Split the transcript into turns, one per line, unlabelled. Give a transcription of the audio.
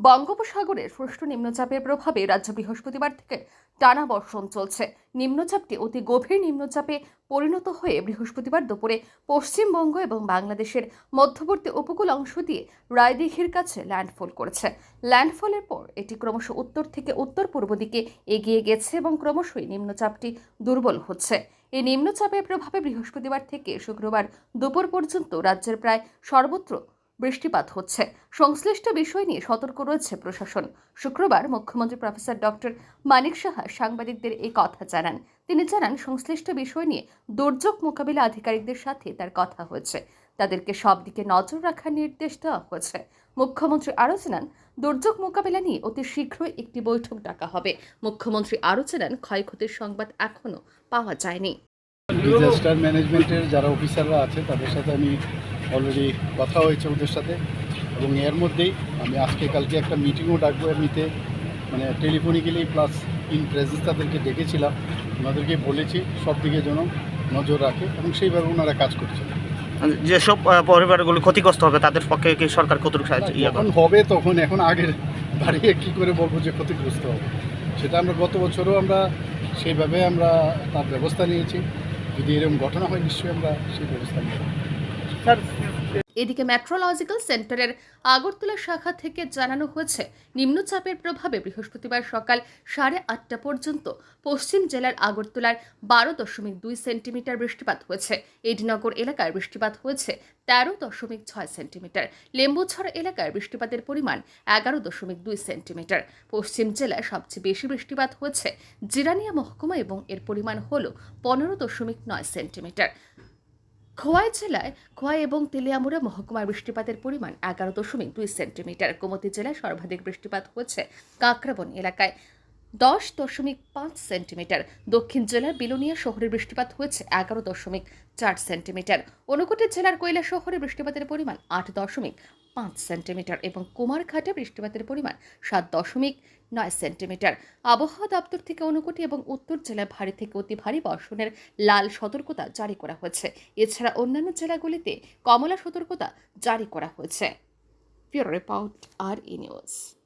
বঙ্গোপসাগরে সৃষ্ট নিম্নচাপের প্রভাবে রাজ্য বৃহস্পতিবার থেকে টানা বর্ষণ চলছে। নিম্নচাপটি অতি গভীর নিম্নচাপে পরিণত হয়ে বৃহস্পতিবার দুপুরে পশ্চিমবঙ্গ এবং বাংলাদেশের মধ্যবর্তী উপকূল অংশ দিয়ে রায়দিঘির কাছে ল্যান্ডফল করেছে। ল্যান্ডফলের পর এটি ক্রমশ উত্তর থেকে উত্তর পূর্ব দিকে এগিয়ে গেছে এবং ক্রমশই নিম্নচাপটি দুর্বল হচ্ছে। এই নিম্নচাপের প্রভাবে বৃহস্পতিবার থেকে শুক্রবার দুপুর পর্যন্ত রাজ্যের প্রায় সর্বত্র বৃষ্টিপাত হচ্ছে। সংশ্লিষ্ট বিষয় নিয়ে সতর্ক রয়েছে প্রশাসন। শুক্রবার মুখ্যমন্ত্রী প্রফেসর ডক্টর মানিক সাহা সাংবাদিকদের এই কথা জানান। তিনি জানান, সংশ্লিষ্ট বিষয় নিয়ে দুর্যোগ মোকাবিলা আধিকারিকদের সাথে তার কথা হয়েছে। তাদেরকে সব দিকে নজর রাখার নির্দেশ দেওয়া হয়েছে। মুখ্যমন্ত্রী আরও জানান, দুর্যোগ মোকাবিলা নিয়ে অতি শীঘ্রই একটি বৈঠক ডাকা হবে। মুখ্যমন্ত্রী আরও জানান, ক্ষয়ক্ষতির সংবাদ এখনও পাওয়া যায়নি।
ডিজাস্টার ম্যানেজমেন্টের যারা অফিসাররা আছে, তাদের সাথে আমি অলরেডি কথা হয়েছে ওদের সাথে। এবং এর মধ্যেই আমি আজকে কালকে একটা মিটিংও ডাকবো এমনিতে। মানে টেলিফোনিক্যালি প্লাস ইন প্রেজেন্স তাদেরকে ডেকেছিলাম। ওনাদেরকে বলেছি সব দিকে যেন নজর রাখে এবং সেইভাবে ওনারা কাজ করছে।
যেসব আহ, পরিবারগুলো ক্ষতিগ্রস্ত হবে তাদের পক্ষে কি সরকার কতটুকু সাহায্য এখন
হবে তখন এখন আগের দাঁড়িয়ে কী করে বলব যে ক্ষতিগ্রস্ত হবে। সেটা আমরা গত বছরও আমরা সেইভাবে আমরা তার ব্যবস্থা নিয়েছি। যদি এরকম ঘটনা হয় নিশ্চয়ই আমরা সেই ব্যবস্থা নেব।
এদিকে মেট্রোলজিক্যাল সেন্টারের আগরতলা শাখা থেকে জানানো হয়েছে, নিম্নচাপের প্রভাবে বৃহস্পতিবার সকাল সাড়ে আটটা পর্যন্ত পশ্চিম জেলার আগরতলার বারো দশমিক দুই সেন্টিমিটার বৃষ্টিপাত হয়েছে। এডিনগর এলাকায় বৃষ্টিপাত হয়েছে তেরো দশমিক ছয় সেন্টিমিটার। লেম্বুছড়া এলাকায় বৃষ্টিপাতের পরিমাণ এগারো দশমিক দুই সেন্টিমিটার। পশ্চিম জেলায় সবচেয়ে বেশি বৃষ্টিপাত হয়েছে জিরানিয়া মহকুমা এবং এর পরিমাণ হল পনেরো দশমিক নয় সেন্টিমিটার। খোয়াই জেলায় খোয়াই এবং তেলিয়ামুড়া মহকুমার বৃষ্টিপাতের পরিমাণ এগারো দশমিক দুই সেন্টিমিটার। কুমতি জেলায় সর্বাধিক বৃষ্টিপাত হয়েছে কাকরাবন এলাকায় দশ দশমিক পাঁচ সেন্টিমিটার। দক্ষিণ জেলার বিলোনিয়া শহরে বৃষ্টিপাত হয়েছে এগারো দশমিক চার সেন্টিমিটার। অনুকূটের জেলার কৈলা শহরে বৃষ্টিপাতের পরিমাণ আট দশমিক পাঁচ সেন্টিমিটার এবং কুমারঘাটে বৃষ্টিপাতের পরিমাণ সাত দশমিক নয় সেন্টিমিটার। আবহাওয়া দপ্তর থেকে অনুকূটি এবং উত্তর জেলায় ভারী থেকে অতি ভারী বর্ষণের লাল সতর্কতা জারি করা হয়েছে। এছাড়া অন্যান্য জেলাগুলিতে কমলা সতর্কতা জারি করা হয়েছে। Bureau report, R E news.